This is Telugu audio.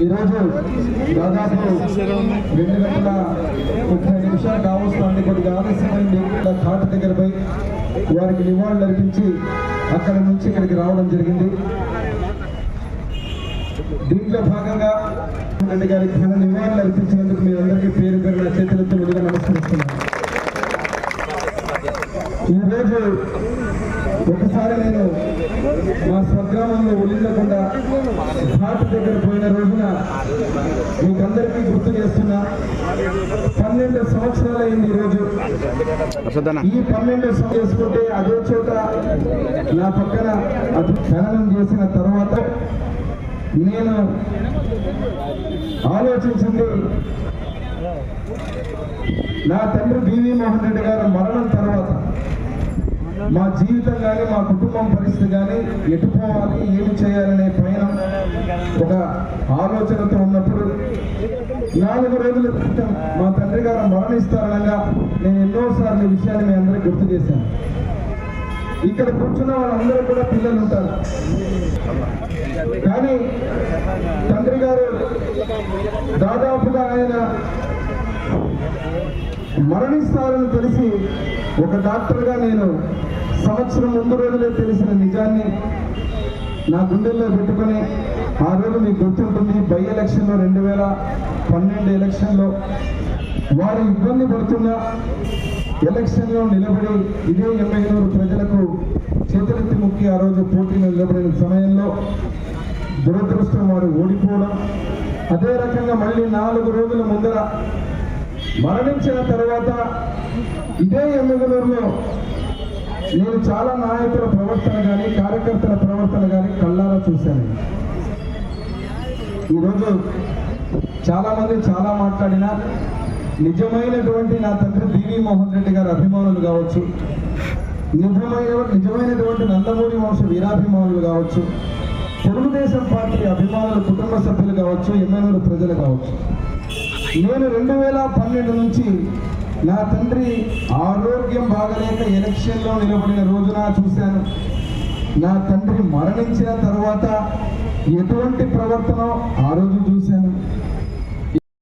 ఈరోజు దాదాపు రెండు గంటల ముప్పై నిమిషాలు కావస్తుంది. కొద్దిగా ఆలస్యమైంది. ఘాట్ దగ్గర పోయి వారికి నివాళులు అర్పించి అక్కడ నుంచి ఇక్కడికి రావడం జరిగింది. దీంట్లో భాగంగా గారికి ఘన నివాళులు అర్పించినందుకు మీ అందరికీ పేరు పేరు చేతులు ఒకసారి నేను మా స్వగ్రామంలో ఉలిందకుండా ఘాట్ దగ్గర పోయిన రోజున మీకందరికీ గుర్తు చేస్తున్నా పన్నెండు సంవత్సరాలు అయింది ఈరోజు ఈ పన్నెండు సంవత్సరాలు చేసుకుంటే అదే చోట నా పక్కన అది ఖననం చేసిన తర్వాత నేను ఆలోచించింది నా తండ్రి బివి మోహన్ రెడ్డి గారు మరణం తర్వాత మా జీవితం కానీ మా కుటుంబం పరిస్థితి కానీ ఎటు పోవాలి ఏమి చేయాలనే పైన ఒక ఆలోచనతో ఉన్నప్పుడు నాలుగు రోజుల క్రితం మా తండ్రి గారు మరణిస్తారనగా నేను ఎన్నోసార్లు ఈ విషయాన్ని మీ అందరికీ గుర్తు చేశాను. ఇక్కడ కూర్చున్న వాళ్ళందరూ కూడా పిల్లలు ఉంటారు. కానీ తండ్రి గారు దాదాపుగా ఆయన మరణిస్తారని తెలిసి ఒక డాక్టర్గా నేను సంవత్సరం ముందు రోజులే తెలిసిన నిజాన్ని నా గుండెల్లో పెట్టుకొని ఆ రోజు మీకు గుర్తుంటుంది. బై ఎలక్షన్లో రెండు వేల పన్నెండు ఎలక్షన్లో వారు ఇబ్బంది పడుతున్న ఎలక్షన్లో నిలబడి ఇదే ఎమ్మెల్యేలు ప్రజలకు చేతులెత్తి ముక్కి ఆ రోజు పోటీలో నిలబడిన సమయంలో దురదృష్టం వారు ఓడిపోవడం. అదే రకంగా మళ్ళీ నాలుగు రోజుల ముందర మరణించిన తర్వాత ఇదే ఎమ్మెల్యేలో నేను చాలా నాయకుల ప్రవర్తన కానీ కార్యకర్తల ప్రవర్తన కానీ కళ్ళారా చూశాను. ఈరోజు చాలామంది చాలా మాట్లాడినా నిజమైనటువంటి నా తండ్రి బీవీ మోహన్ రెడ్డి గారు అభిమానులు కావచ్చు నిజమైన నిజమైనటువంటి నందమూరి వంశ వీరాభిమానులు కావచ్చు తెలుగుదేశం పార్టీ అభిమానులు కుటుంబ సభ్యులు కావచ్చు ఎమ్మెల్యేలు ప్రజలు కావచ్చు. నేను రెండు వేల పన్నెండు నుంచి నా తండ్రి ఆరోగ్యం బాగలేక ఎలక్షన్లో నిలబడిన రోజున చూశాను. నా తండ్రి మరణించిన తర్వాత ఎటువంటి ప్రవర్తన ఆ రోజు చూశాను.